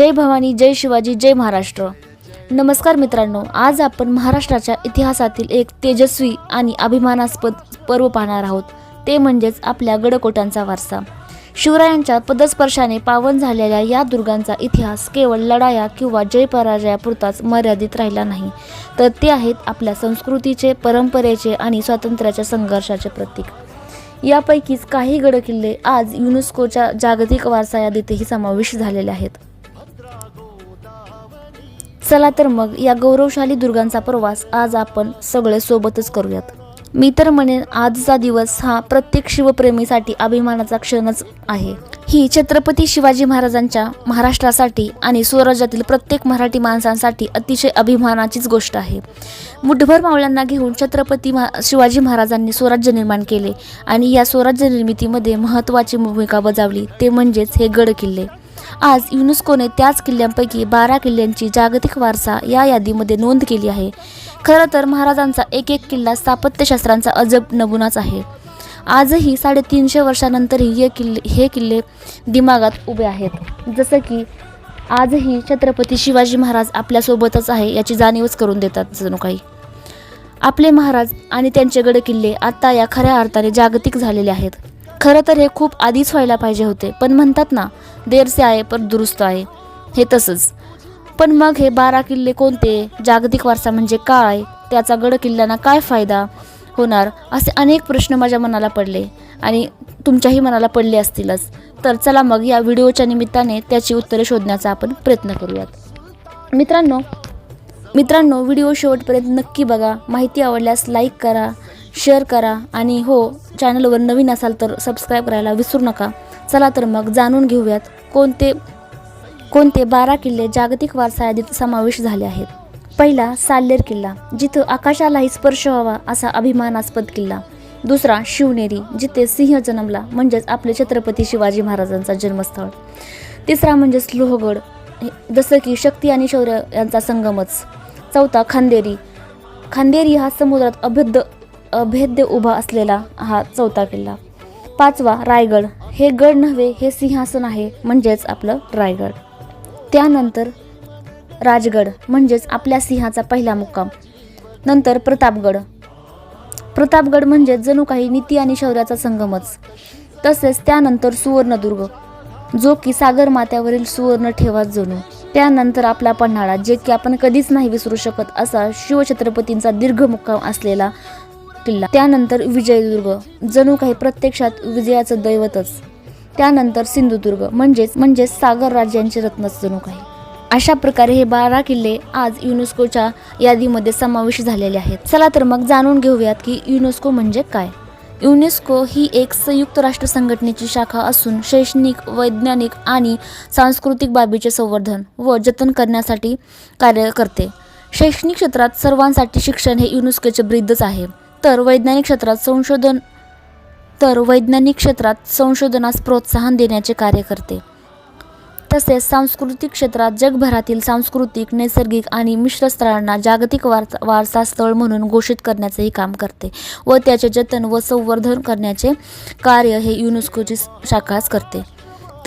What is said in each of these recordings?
जय भवानी जय शिवाजी जय महाराष्ट्र. नमस्कार मित्रांनो आज आपण महाराष्ट्राच्या इतिहासातील एक तेजस्वी आणि अभिमानास्पद पर्व पाहणार आहोत. ते म्हणजेच आपल्या गडकोटांचा वारसा. शिवरायांच्या पदस्पर्शाने पावन झालेल्या या दुर्गांचा इतिहास केवळ लढाया किंवा जय पराजयापुरताच मर्यादित राहिला नाही. तर ते आहेत आपल्या संस्कृतीचे परंपरेचे आणि स्वातंत्र्याच्या संघर्षाचे प्रतीक. यापैकीच काही गडकिल्ले आज युनेस्कोच्या जागतिक वारसा यादीतही समाविष्ट झालेले आहेत. चला तर मग या गौरवशाली दुर्गांचा प्रवास आज आपण सगळे सोबतच करूयात. मी तर म्हणेन आजचा दिवस हा प्रत्येक शिवप्रेमीसाठी अभिमानाचा क्षणच आहे. ही छत्रपती शिवाजी महाराजांच्या महाराष्ट्रासाठी आणि स्वराज्यातील प्रत्येक मराठी माणसांसाठी अतिशय अभिमानाचीच गोष्ट आहे. मुठभर मावळ्यांना घेऊन छत्रपती महा शिवाजी महाराजांनी स्वराज्य निर्माण केले आणि या स्वराज्य निर्मितीमध्ये महत्त्वाची भूमिका बजावली. ते म्हणजेच हे गड किल्ले आज युनेस्कोने त्याच किल्ल्यांपैकी बारा किल्ल्यांची जागतिक वारसा या यादीमध्ये नोंद केली आहे. खरं तर महाराजांचा एक एक किल्ला स्थापत्यशास्त्रांचा अजब नमुनाच आहे. आजही साडेतीनशे वर्षानंतरही हे किल्ले हे किल्ले दिमागात उभे आहेत. जसं की आजही छत्रपती शिवाजी महाराज आपल्यासोबतच आहे याची जाणीवच करून देतात जणू काही. आपले महाराज आणि त्यांचे गडकिल्ले आत्ता या खऱ्या अर्थाने जागतिक झालेले आहेत. खरं तर हे खूप आधीच व्हायला पाहिजे होते. पण म्हणतात ना देर से आहे पण दुरुस्त आहे. हे तसंच. पण मग हे बारा किल्ले कोणते? जागतिक वारसा म्हणजे काय? त्याचा गड किल्ल्यांना काय फायदा होणार? असे अनेक प्रश्न माझ्या मनाला पडले आणि तुमच्याही मनाला पडले असतीलच. तर चला मग या व्हिडिओच्या निमित्ताने त्याची उत्तरे शोधण्याचा आपण प्रयत्न करूयात. मित्रांनो मित्रांनो व्हिडिओ शेवटपर्यंत नक्की बघा. माहिती आवडल्यास लाईक करा. शेअर करा आणि हो चॅनलवर नवीन असाल तर सबस्क्राईब करायला विसरू नका. चला तर मग जाणून घेऊयात कोणते कोणते बारा किल्ले जागतिक वारसा यादीत समावेश झाले आहेत. पहिला साल्लेर किल्ला जिथं आकाशालाही स्पर्श व्हावा असा अभिमानास्पद किल्ला. दुसरा शिवनेरी जिथे सिंह जन्मला म्हणजेच आपले छत्रपती शिवाजी महाराजांचा जन्मस्थळ. तिसरा म्हणजेच लोहगड हे- जसं की शक्ती आणि शौर्य यांचा संगमच. चौथा खांदेरी. खांदेरी हा समुद्रात अभेद्य अभेद्य उभा असलेला हा चौथा किल्ला. पाचवा रायगड. हे गड नव्हे हे सिंहासन आहे म्हणजेच आपलं रायगड. त्यानंतर राजगड म्हणजेच आपल्या सिंहाचा पहिला मुक्काम. नंतर प्रतापगड. प्रतापगड म्हणजे जणू काही नीती आणि शौर्याचा संगमच. तसेच त्यानंतर सुवर्णदुर्ग जो की सागरमाथ्यावरील सुवर्ण ठेवा जणू. त्यानंतर आपला पन्हाळा जे की आपण कधीच नाही विसरू शकत असा शिवछत्रपतींचा दीर्घ मुक्काम असलेला किल्ला. त्यानंतर विजयदुर्ग. जणू काही प्रत्यक्षात विजयाचं दैवतच. त्यानंतर सिंधुदुर्ग. म्हणजेच म्हणजेच सागर राज्यांचे रत्नच जणू काही. अशा प्रकारे हे बारा किल्ले आज युनेस्कोच्या यादीमध्ये समावेश झालेले आहेत. चला तर मग जाणून घेऊयात की युनेस्को म्हणजे काय? युनेस्को ही एक संयुक्त राष्ट्र संघटनेची शाखा असून शैक्षणिक वैज्ञानिक आणि सांस्कृतिक बाबीचे संवर्धन व जतन करण्यासाठी कार्य करते. शैक्षणिक क्षेत्रात सर्वांसाठी शिक्षण हे युनेस्कोचे ब्रिद्धच आहे. तर वैज्ञानिक क्षेत्रात संशोधन तर वैज्ञानिक क्षेत्रात संशोधनास प्रोत्साहन देण्याचे कार्य करते. तसेच सांस्कृतिक क्षेत्रात जगभरातील सांस्कृतिक नैसर्गिक आणि मिश्र स्थळांना जागतिक वारसा वारसा स्थळ म्हणून घोषित करण्याचेही काम करते व त्याचे जतन व संवर्धन करण्याचे कार्य हे युनेस्कोची शाखाच करते.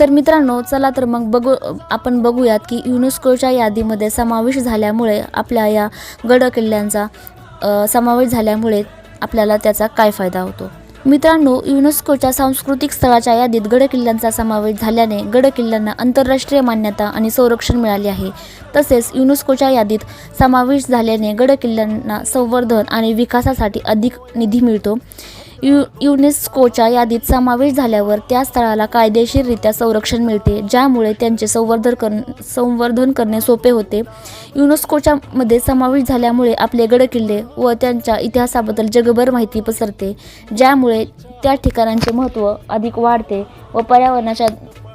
तर मित्रांनो चला तर मग बघू आपण बघूयात की युनेस्कोच्या यादीमध्ये समावेश झाल्यामुळे आपल्या या गड किल्ल्यांचा समावेश झाल्यामुळे आपल्याला त्याचा काय फायदा होतो? मित्रांनो युनेस्कोच्या सांस्कृतिक स्थळाच्या यादीत गडकिल्ल्यांचा समावेश झाल्याने गडकिल्ल्यांना आंतरराष्ट्रीय मान्यता आणि संरक्षण मिळाले आहे. तसेच युनेस्कोच्या यादीत समावेश झाल्याने गडकिल्ल्यांना संवर्धन आणि विकासासाठी अधिक निधी मिळतो. यु युनेस्कोच्या यादीत समावेश झाल्यावर त्या स्थळाला कायदेशीररित्या संरक्षण मिळते ज्यामुळे त्यांचे संवर्धन कर संवर्धन करणे सोपे होते. युनेस्कोच्या मध्ये समावेश झाल्यामुळे आपले गडकिल्ले व त्यांच्या इतिहासाबद्दल जगभर माहिती पसरते ज्यामुळे त्या ठिकाणांचे महत्त्व अधिक वाढते व पर्यावरणाच्या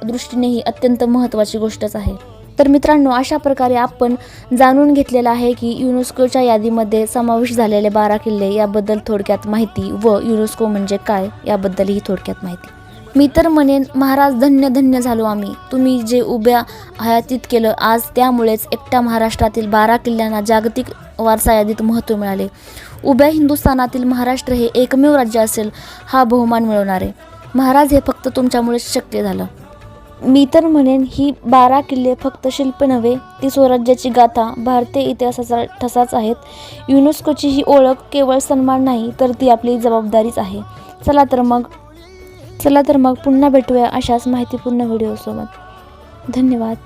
दृष्टीनेही अत्यंत महत्त्वाची गोष्टच आहे. तर मित्रांनो अशा प्रकारे आपण जाणून घेतलेलं आहे की युनेस्कोच्या यादीमध्ये समावेश झालेले बारा किल्ले याबद्दल थोडक्यात माहिती व युनेस्को म्हणजे काय याबद्दलही थोडक्यात माहिती. मी तर म्हणेन महाराज धन्य धन्य झालो आम्ही. तुम्ही जे उभ्या हयातीत केलं आज त्यामुळेच एकट्या महाराष्ट्रातील बारा किल्ल्यांना जागतिक वारसा यादीत महत्त्व मिळाले. उभ्या हिंदुस्थानातील महाराष्ट्र हे एकमेव राज्य असेल हा बहुमान मिळवणारे. महाराज हे फक्त तुमच्यामुळेच शक्य झालं. मी तर म्हणेन ही बारा किल्ले फक्त शिल्प नव्हे ती स्वराज्याची गाथा भारतीय इतिहासाचा ठसाच आहेत. युनेस्कोची ही ओळख केवळ सन्मान नाही तर ती आपली जबाबदारीच आहे. चला तर मग चला तर मग पुन्हा भेटूया अशाच माहितीपूर्ण व्हिडिओसोबत. धन्यवाद.